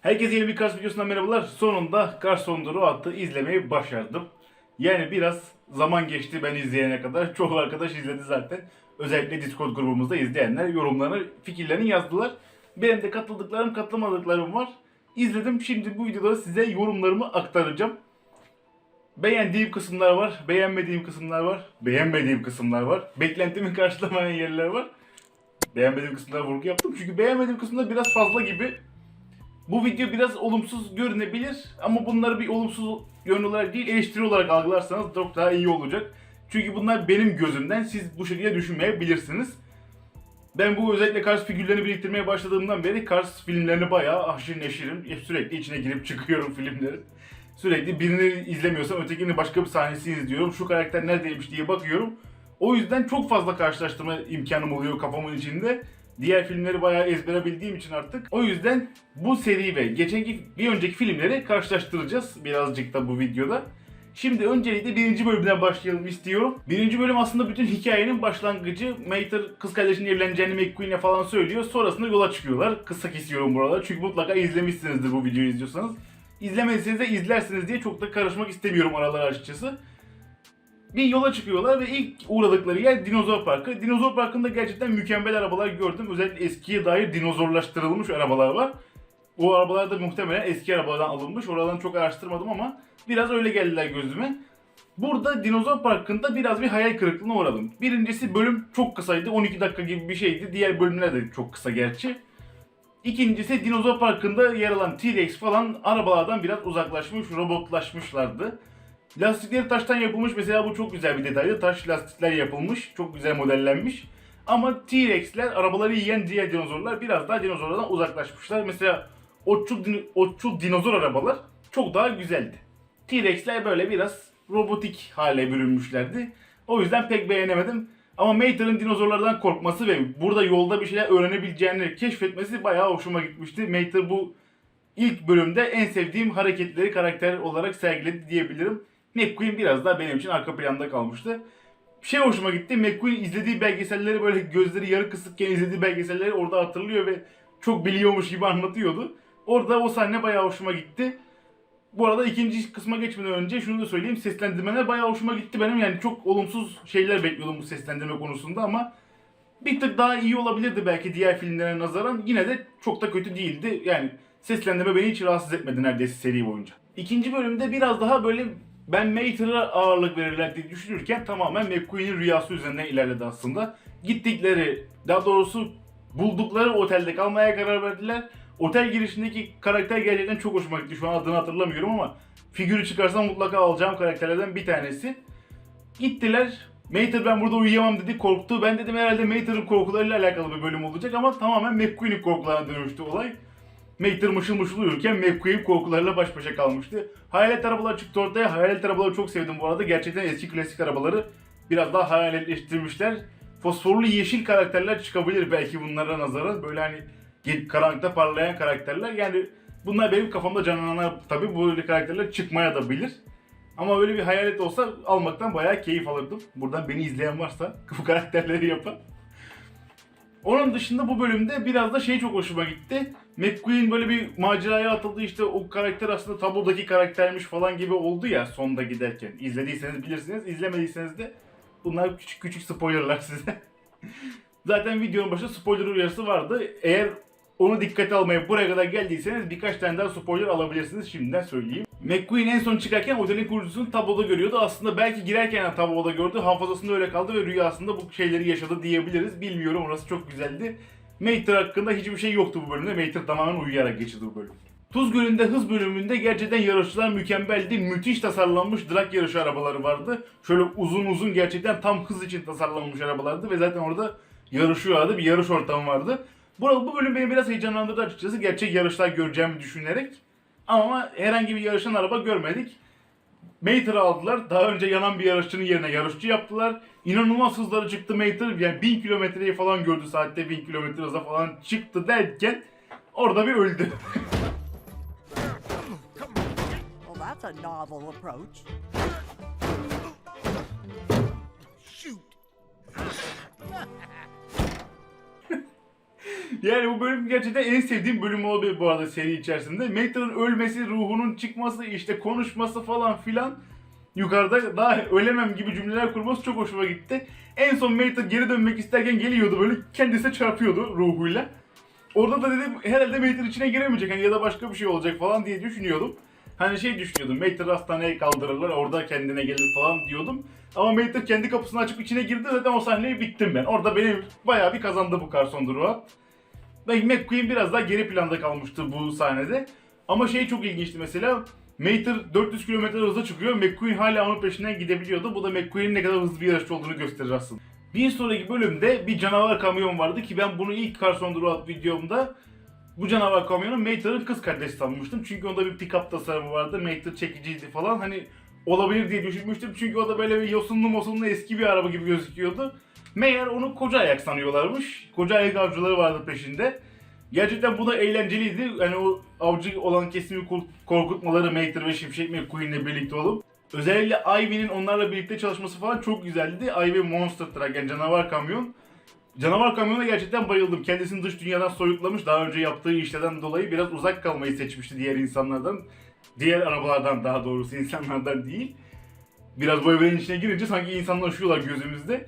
Herkese yeni bir Kars videosundan merhabalar. Sonunda Kars Sonduru attı izlemeyi başardım. Yani biraz zaman geçti ben izleyene kadar. Çoğu arkadaş izledi zaten. Özellikle Discord grubumuzda izleyenler yorumlarını, fikirlerini yazdılar. Benim de katıldıklarım, katılmadıklarım var. İzledim. Şimdi bu videoda size yorumlarımı aktaracağım. Beğendiğim kısımlar var, beğenmediğim kısımlar var, beğenmediğim kısımlar var. Beklentimi karşılamayan yerler var. Beğenmediğim kısımlara vurgu yaptım çünkü beğenmediğim kısımlar biraz fazla gibi. Bu video biraz olumsuz görünebilir ama bunları bir olumsuz yön olarak değil eleştiri olarak algılarsanız çok daha iyi olacak. Çünkü bunlar benim gözümden siz bu şekilde düşünmeyebilirsiniz. Ben bu özellikle Kars figürlerini biriktirmeye başladığımdan beri Kars filmlerini bayağı aşırı neşirim. Sürekli içine girip çıkıyorum filmlerin. Sürekli birini izlemiyorsam ötekinin başka bir sahnesini izliyorum. Şu karakter neredeymiş diye bakıyorum. O yüzden çok fazla karşılaştırma imkanım oluyor kafamın içinde. Diğer filmleri bayağı ezbere bildiğim için artık. O yüzden bu seri ve geçenki bir önceki filmleri karşılaştıracağız birazcık da bu videoda. Şimdi öncelikle birinci bölümden başlayalım istiyorum. Birinci bölüm aslında bütün hikayenin başlangıcı. Mater kız kardeşinin evleneceğini McQueen'e falan söylüyor. Sonrasında yola çıkıyorlar. Kısa kesiyorum buraları çünkü mutlaka izlemişsinizdir bu videoyu izliyorsanız. İzlemediyseniz de izlersiniz diye çok da karışmak istemiyorum aralara açıkçası. Bir yola çıkıyorlar ve ilk uğradıkları yer Dinozor Parkı. Dinozor Parkı'nda gerçekten mükemmel arabalar gördüm. Özellikle eskiye dair dinozorlaştırılmış arabalar var. O arabalar da muhtemelen eski arabalardan alınmış. Oralarını çok araştırmadım ama biraz öyle geldiler gözüme. Burada Dinozor Parkı'nda biraz bir hayal kırıklığına uğradım. Birincisi bölüm çok kısaydı. 12 dakika gibi bir şeydi. Diğer bölümler de çok kısa gerçi. İkincisi Dinozor Parkı'nda yer alan T-Rex falan arabalardan biraz uzaklaşmış, robotlaşmışlardı. Lastikleri taştan yapılmış mesela bu çok güzel bir detaydı. Taş lastikler yapılmış, çok güzel modellenmiş. Ama T-Rex'ler, arabaları yiyen diğer dinozorlar biraz daha dinozorlardan uzaklaşmışlar. Mesela otçul, otçul dinozor arabalar çok daha güzeldi. T-Rex'ler böyle biraz robotik hale bürünmüşlerdi. O yüzden pek beğenemedim. Ama Mater'ın dinozorlardan korkması ve burada yolda bir şeyler öğrenebileceğini keşfetmesi bayağı hoşuma gitmişti. Mater bu ilk bölümde en sevdiğim hareketleri karakter olarak sergiledi diyebilirim. McQueen biraz daha benim için arka planda kalmıştı. Şey hoşuma gitti. McQueen izlediği belgeselleri böyle gözleri yarı kısıkken izlediği belgeselleri orada hatırlıyor ve çok biliyormuş gibi anlatıyordu. Orada o sahne bayağı hoşuma gitti. Bu arada ikinci kısma geçmeden önce şunu da söyleyeyim. Seslendirmeler bayağı hoşuma gitti benim. Yani çok olumsuz şeyler bekliyordum bu seslendirme konusunda ama bir tık daha iyi olabilirdi belki diğer filmlere nazaran. Yine de çok da kötü değildi. Yani seslendirme beni hiç rahatsız etmedi neredeyse seri boyunca. İkinci bölümde biraz daha böyle ben Mater'a ağırlık verirler diye düşünürken tamamen McQueen'in rüyası üzerinden ilerledi aslında. Gittikleri, daha doğrusu buldukları otelde kalmaya karar verdiler. Otel girişindeki karakter gerçekten çok hoşuma gitti. Şu an adını hatırlamıyorum ama figürü çıkarsam mutlaka alacağım karakterlerden bir tanesi. Gittiler. Mater ben burada uyuyamam dedi korktu. Ben dedim herhalde Mater'ın korkularıyla alakalı bir bölüm olacak ama tamamen McQueen'in korkularına dönüştü olay. Mater mışıl mışıl uyurken McQueen korkularıyla baş başa kalmıştı. Hayalet arabalar çıktı ortaya. Hayalet arabaları çok sevdim bu arada. Gerçekten eski klasik arabaları biraz daha hayaletleştirmişler. Fosforlu yeşil karakterler çıkabilir belki bunlara nazaran. Böyle hani karanlıkta parlayan karakterler. Yani bunlar benim kafamda canlanan tabii böyle karakterler çıkmaya da bilir. Ama öyle bir hayalet olsa almaktan bayağı keyif alırdım. Buradan beni izleyen varsa bu karakterleri yapan. Onun dışında bu bölümde biraz da şey çok hoşuma gitti. McQueen böyle bir maceraya atıldı işte o karakter aslında tablodaki karaktermiş falan gibi oldu ya sonda giderken. İzlediyseniz bilirsiniz, izlemediyseniz de bunlar küçük küçük spoilerlar size. Zaten videonun başında spoiler uyarısı vardı. Eğer onu dikkate almaya buraya kadar geldiyseniz birkaç tane daha spoiler alabilirsiniz şimdiden söyleyeyim. McQueen en son çıkarken otelin kurucusunu tabloda görüyordu. Aslında belki girerken de tabloda gördü. Hafızasında öyle kaldı ve rüyasında bu şeyleri yaşadı diyebiliriz. Bilmiyorum orası çok güzeldi. Mater hakkında hiçbir şey yoktu bu bölümde. Mater tamamen uyuyarak geçirdi bu bölüm. Tuz Gölü'nde hız bölümünde gerçekten yarışçılar mükemmeldi. Müthiş tasarlanmış drag yarışı arabaları vardı. Şöyle uzun uzun gerçekten tam hız için tasarlanmış arabalardı ve zaten orada yarışıyorlardı. Bir yarış ortamı vardı. Bu, bu bölüm beni biraz heyecanlandırdı açıkçası. Gerçek yarışlar göreceğimi düşünerek. Ama herhangi bir yarışan araba görmedik. Mater'ı aldılar. Daha önce yanan bir yarışçının yerine yarışçı yaptılar. İnanılmaz hızları çıktı Mater. Yani 1000 kilometreyi falan gördü saatte 1000 kilometre hıza falan çıktı derken orada bir öldü. Well, that's a novel approach. Shoot! Yani bu bölüm gerçekten en sevdiğim bölüm olabilir bu arada seri içerisinde. Mater'ın ölmesi, ruhunun çıkması, işte konuşması falan filan. Yukarıda daha ölemem gibi cümleler kurması çok hoşuma gitti. En son Mater geri dönmek isterken geliyordu böyle kendisine çarpıyordu ruhuyla. Orada da dedim herhalde Mater içine giremeyecek hani ya da başka bir şey olacak falan diye düşünüyordum. Hani şey düşünüyordum Mater'ı hastaneye kaldırırlar orada kendine gelir falan diyordum. Ama Mater kendi kapısını açıp içine girdi zaten o sahneyi bittim ben. Orada benim bayağı bir kazandı bu Carson Dura. Ve McQueen biraz daha geri planda kalmıştı bu sahnede. Ama şey çok ilginçti mesela. Mater 400 km hızla çıkıyor. McQueen hala onun peşinden gidebiliyordu. Bu da McQueen'in ne kadar hızlı bir yarışçı olduğunu gösterir aslında. Bir sonraki bölümde bir canavar kamyon vardı ki ben bunu ilk Carson Dura videomda bu canavar kamyonu Mater'ın kız kardeşi sanmıştım. Çünkü onda bir pick-up tasarımı vardı. Mater çekiciydi falan. Hani olabilir diye düşünmüştüm. Çünkü o da böyle bir yosunlu mosunlu eski bir araba gibi gözüküyordu. Meğer onu koca ayak sanıyorlarmış. Koca ayak avcıları vardı peşinde. Gerçekten bu da eğlenceliydi. Hani o avcı olan kesimi korkutmaları Mater ve Şimşek McQueen'le birlikte olup. Özellikle Ivy'nin onlarla birlikte çalışması falan çok güzeldi. Ivy Monster Truck yani canavar kamyon. Canavar kamyona gerçekten bayıldım. Kendisini dış dünyadan soyutlamış. Daha önce yaptığı işlerden dolayı biraz uzak kalmayı seçmişti diğer insanlardan. Diğer arabalardan daha doğrusu insanlardan değil. Biraz bu evrenin içine girince sanki insanlaşıyorlar gözümüzde.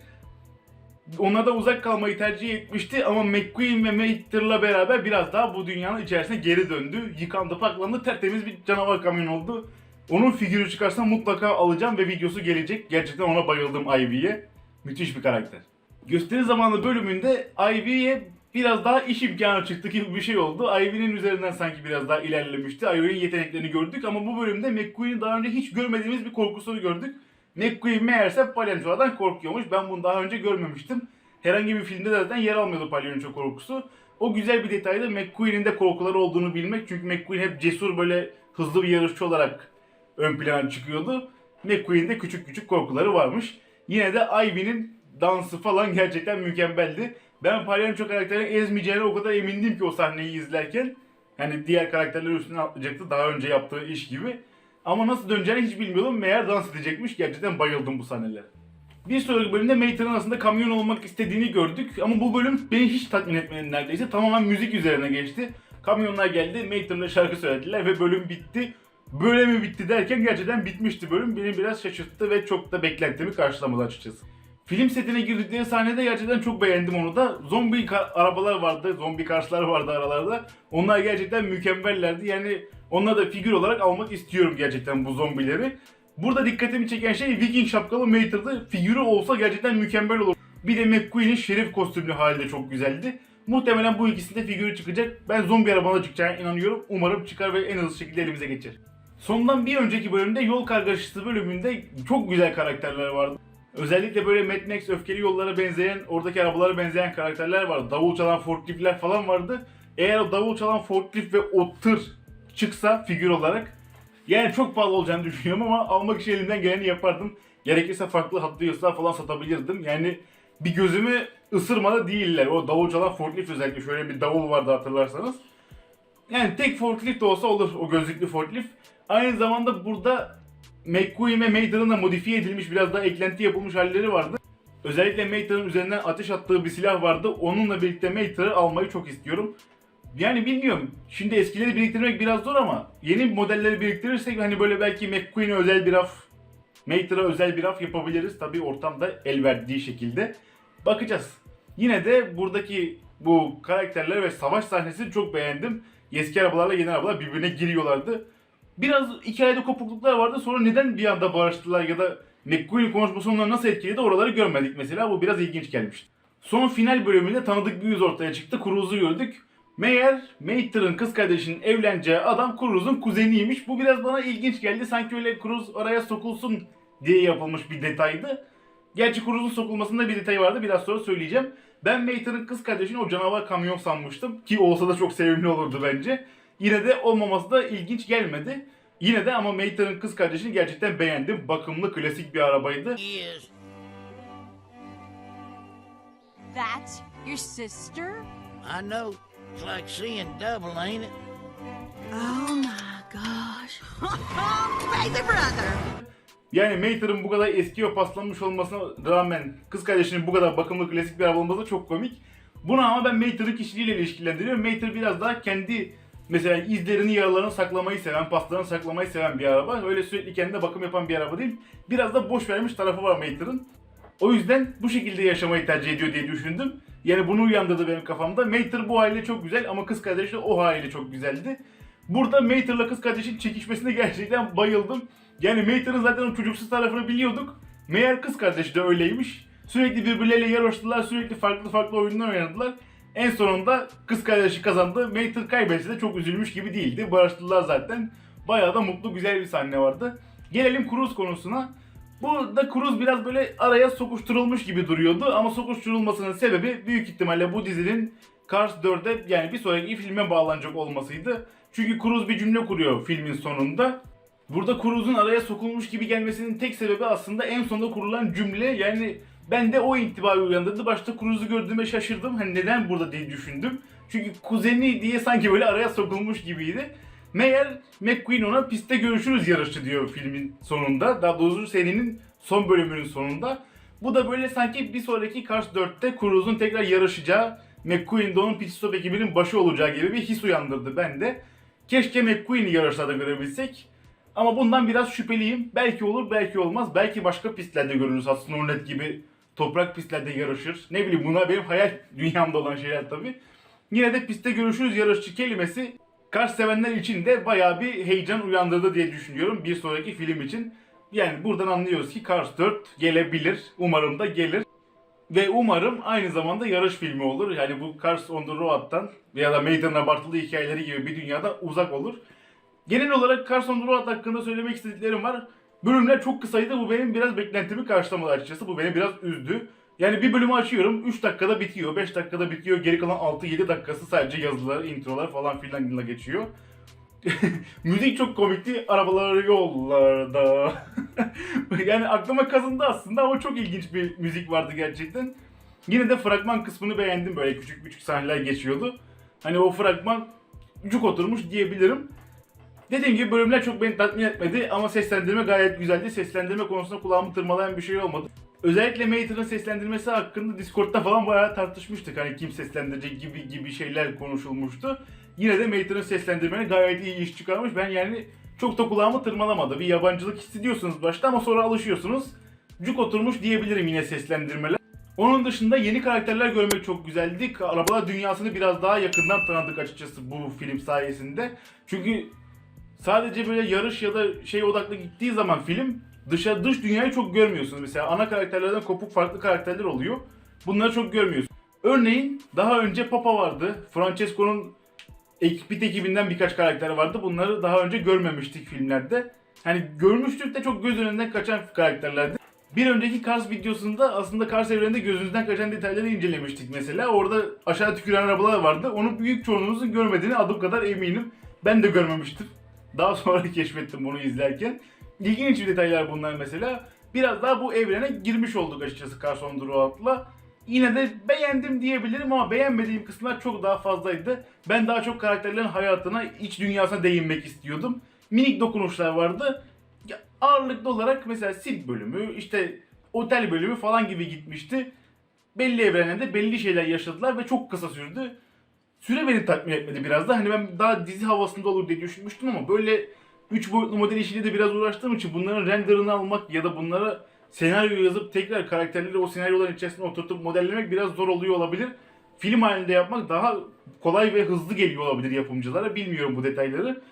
Onlardan uzak kalmayı tercih etmişti ama McQueen ve Mater'la beraber biraz daha bu dünyanın içerisine geri döndü. Yıkandı, paklandı, tertemiz bir canavar kamyon oldu. Onun figürü çıkarsa mutlaka alacağım ve videosu gelecek. Gerçekten ona bayıldım Ivy'ye. Müthiş bir karakter. Gösteri zamanı bölümünde Ivy'ye biraz daha iş imkanı çıktı gibi bir şey oldu. Ivy'nin üzerinden sanki biraz daha ilerlemişti. Ivy'nin yeteneklerini gördük ama bu bölümde McQueen'in daha önce hiç görmediğimiz bir korkusunu gördük. McQueen meğerse palyaçolardan korkuyormuş. Ben bunu daha önce görmemiştim. Herhangi bir filmde de zaten yer almıyordu palyaço korkusu. O güzel bir detaydı. McQueen'in de korkuları olduğunu bilmek. Çünkü McQueen hep cesur böyle hızlı bir yarışçı olarak ön plana çıkıyordu. McQueen'de küçük küçük korkuları varmış. Yine de Ivy'nin dansı falan gerçekten mükemmeldi. Ben palyaço karakterini ezmeyeceğine o kadar emindim ki o sahneyi izlerken. Hani diğer karakterler üstüne atlayacaktı daha önce yaptığı iş gibi. Ama nasıl döneceğini hiç bilmiyordum. Meğer dans edecekmiş. Gerçekten bayıldım bu sahnelere. Bir sonraki bölümde Mater'ın aslında kamyon olmak istediğini gördük. Ama bu bölüm beni hiç tatmin etmedi neredeyse. Tamamen müzik üzerine geçti. Kamyonlar geldi, Mater'la şarkı söylediler ve bölüm bitti. Böyle mi bitti derken gerçekten bitmişti bölüm. Beni biraz şaşırttı ve çok da beklentimi karşılamadı açıkçası. Film setine girdikleri sahnede gerçekten çok beğendim onu da. Zombi arabalar vardı, zombi karslar vardı aralarda. Onlar gerçekten mükemmellerdi. Yani onları da figür olarak almak istiyorum gerçekten bu zombileri. Burada dikkatimi çeken şey Viking şapkalı Mater'dı. Figürü olsa gerçekten mükemmel olur. Bir de McQueen'in şerif kostümlü hali de çok güzeldi. Muhtemelen bu ikisinde figürü çıkacak. Ben zombi arabana çıkacağına inanıyorum. Umarım çıkar ve en hızlı şekilde elimize geçer. Sondan bir önceki bölümde yol kargaşası bölümünde çok güzel karakterler vardı. Özellikle böyle Mad Max öfkeli yollara benzeyen, oradaki arabalara benzeyen karakterler vardı. Davul çalan forkliftler falan vardı. Eğer o davul çalan forklift ve o tır çıksa figür olarak yani çok pahalı olacağını düşünüyorum ama almak için elimden geleni yapardım. Gerekirse farklı Hot Wheels'lar falan satabilirdim. Yani bir gözümü ısırmadı değiller. O davul çalan forklift özellikle şöyle bir davul vardı hatırlarsanız. Yani tek forklift de olsa olur o gözlüklü forklift. Aynı zamanda burada McQueen ve da modifiye edilmiş biraz daha eklenti yapılmış halleri vardı. Özellikle Mater'ın üzerinden ateş attığı bir silah vardı. Onunla birlikte Mater'ı almayı çok istiyorum. Yani bilmiyorum. Şimdi eskileri biriktirmek biraz zor ama yeni modelleri biriktirirsek hani böyle belki McQueen'e özel bir raf, Mater'a özel bir raf yapabiliriz. Tabii ortamda el verdiği şekilde. Bakacağız. Yine de buradaki bu karakterleri ve savaş sahnesini çok beğendim. Eski arabalarla yeni arabalar birbirine giriyorlardı. Biraz hikayede kopukluklar vardı. Sonra neden bir anda barıştılar ya da McQueen'in konuşması onları nasıl etkiledi oraları görmedik mesela. Bu biraz ilginç gelmişti. Son final bölümünde tanıdık bir yüz ortaya çıktı. Cruz'u gördük. Meğer Mater'ın kız kardeşinin evleneceği adam Cruz'un kuzeniymiş. Bu biraz bana ilginç geldi. Sanki öyle Cruz araya sokulsun diye yapılmış bir detaydı. Gerçi Cruz'un sokulmasında bir detay vardı. Biraz sonra söyleyeceğim. Ben Mater'ın kız kardeşini o canavar kamyon sanmıştım. Ki olsa da çok sevimli olurdu bence. Yine de olmaması da ilginç gelmedi. Yine de ama Mater'ın kız kardeşini gerçekten beğendim. Bakımlı, klasik bir arabaydı. That's your sister? I know. It's like seeing double, ain't it? Oh my gosh. Baby brother. Yani Mater'ın bu kadar eski ve paslanmış olmasına rağmen kız kardeşinin bu kadar bakımlı klasik bir araba olması çok komik. Bunu ama ben Mater'ın kişiliğiyle ilişkilendiriyorum. Mater biraz daha kendi mesela izlerini, yaralarını saklamayı seven, paslarını saklamayı seven bir araba. Öyle sürekli kendine bakım yapan bir araba değil. Biraz da boş vermiş tarafı var Mater'ın. O yüzden bu şekilde yaşamayı tercih ediyor diye düşündüm. Yani bunu uyandırdı benim kafamda. Mater bu haliyle çok güzel ama kız kardeşi de o haliyle çok güzeldi. Burada Mater'la kız kardeşin çekişmesine gerçekten bayıldım. Yani Mater'ın zaten o çocuksuz tarafını biliyorduk. Meğer kız kardeşi de öyleymiş. Sürekli birbirleriyle yarıştılar, sürekli farklı farklı oyunlar oynadılar. En sonunda kız kardeşi kazandı. Mater kaybetse de çok üzülmüş gibi değildi. Barıştılar zaten. Bayağı da mutlu güzel bir sahne vardı. Gelelim Cruz konusuna. Burada Cruz biraz böyle araya sokuşturulmuş gibi duruyordu ama sokuşturulmasının sebebi büyük ihtimalle bu dizinin Cars 4'e yani bir sonraki filme bağlanacak olmasıydı. Çünkü Cruz bir cümle kuruyor filmin sonunda. Burada Cruz'un araya sokulmuş gibi gelmesinin tek sebebi aslında en sonunda kurulan cümle yani ben de o intibayı uyandırdı. Başta Cruz'u gördüğüme şaşırdım. Hani neden burada diye düşündüm. Çünkü kuzeni diye sanki böyle araya sokulmuş gibiydi. Meğer McQueen ona pistte görüşürüz yarışı diyor filmin sonunda. Daha doğrusu serinin son bölümünün sonunda. Bu da böyle sanki bir sonraki Cars 4'te Cruz'un tekrar yarışacağı, McQueen de onun pit stop ekibinin başı olacağı gibi bir his uyandırdı bende. Keşke McQueen'i yarışlarda görebilsek. Ama bundan biraz şüpheliyim. Belki olur, belki olmaz. Belki başka pistlerde görürüz. Hudson Hornet gibi toprak pistlerde yarışır. Ne bileyim bunlar benim hayal dünyamda olan şeyler tabii. Yine de pistte görüşürüz yarışçı kelimesi Cars sevenler için de bayağı bir heyecan uyandırdı diye düşünüyorum bir sonraki film için. Yani buradan anlıyoruz ki Cars 4 gelebilir. Umarım da gelir. Ve umarım aynı zamanda yarış filmi olur. Yani bu Cars on the Road'dan veya da Maiden'ın abartılı hikayeleri gibi bir dünyada uzak olur. Genel olarak Cars on the Road hakkında söylemek istediklerim var. Bölümler çok kısaydı. Bu benim biraz beklentimi karşılamadı açıkçası. Bu beni biraz üzdü. Yani bir bölümü açıyorum 3 dakikada bitiyor, 5 dakikada bitiyor. Geri kalan 6-7 dakikası sadece yazılar, introlar falan filanla geçiyor. Müzik çok komikti. Arabalar yollarda. yani aklıma kazındı aslında ama çok ilginç bir müzik vardı gerçekten. Yine de fragman kısmını beğendim böyle küçük küçük sahneler geçiyordu. Hani o fragman cuk oturmuş diyebilirim. Dediğim gibi bölümler çok beni tatmin etmedi ama seslendirme gayet güzeldi. Seslendirme konusunda kulağımı tırmalayan bir şey olmadı. Özellikle Mater'ın seslendirmesi hakkında Discord'da falan bayağı tartışmıştık. Hani kim seslendirecek gibi gibi şeyler konuşulmuştu. Yine de Mater'ın seslendirmeni gayet iyi iş çıkarmış. Ben yani çok da kulağımı tırmalamadı. Bir yabancılık hissediyorsunuz başta ama sonra alışıyorsunuz. Cuk oturmuş diyebilirim yine seslendirmeler. Onun dışında yeni karakterler görmek çok güzeldi. Arabalar dünyasını biraz daha yakından tanıdık açıkçası bu film sayesinde. Çünkü sadece böyle yarış ya da şey odaklı gittiği zaman film dışa dış dünyayı çok görmüyorsunuz. Mesela ana karakterlerden kopuk farklı karakterler oluyor. Bunları çok görmüyorsunuz. Örneğin daha önce Papa vardı. Francesco'nun ekip ekibinden birkaç karakter vardı. Bunları daha önce görmemiştik filmlerde. Hani görmüştük de çok göz önünden kaçan karakterlerdi. Bir önceki Cars videosunda aslında Cars evreninde gözünüzden kaçan detayları incelemiştik mesela. Orada aşağı tüküren arabalar vardı. Onu büyük çoğunluğunuzun görmediğini adım kadar eminim. Ben de görmemiştim. Daha sonra keşfettim bunu izlerken. İlginç detaylar bunlar mesela. Biraz daha bu evrene girmiş olduk açıkçası Cars on the Road'la. Yine de beğendim diyebilirim ama beğenmediğim kısımlar çok daha fazlaydı. Ben daha çok karakterlerin hayatına, iç dünyasına değinmek istiyordum. Minik dokunuşlar vardı. Ağırlıklı olarak mesela sirk bölümü, işte otel bölümü falan gibi gitmişti. Belli evrende belli şeyler yaşadılar ve çok kısa sürdü. Süre beni tatmin etmedi biraz da. Hani ben daha dizi havasında olur diye düşünmüştüm ama böyle 3 boyutlu model işiyle de biraz uğraştığım için bunların renderını almak ya da bunlara senaryo yazıp tekrar karakterleri o senaryoların içerisine oturtup modellemek biraz zor oluyor olabilir. Film halinde yapmak daha kolay ve hızlı geliyor olabilir yapımcılara. Bilmiyorum bu detayları.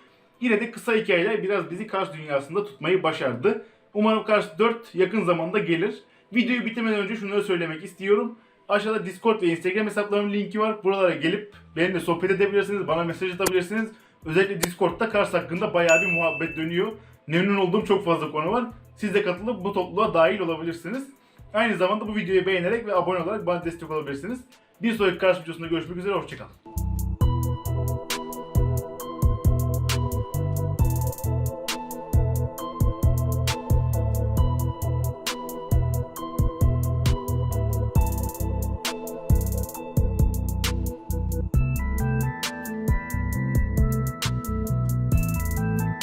Yine de kısa hikayeler biraz bizi Cars dünyasında tutmayı başardı. Umarım Cars 4 yakın zamanda gelir. Videoyu bitirmeden önce şunları söylemek istiyorum. Aşağıda Discord ve Instagram hesaplarımın linki var. Buralara gelip benimle sohbet edebilirsiniz, bana mesaj atabilirsiniz. Özellikle Discord'da Cars hakkında bayağı bir muhabbet dönüyor. Memnun olduğum çok fazla konu var. Siz de katılıp bu topluluğa dahil olabilirsiniz. Aynı zamanda bu videoyu beğenerek ve abone olarak bana destek olabilirsiniz. Bir sonraki Cars videosunda görüşmek üzere, hoşçakalın.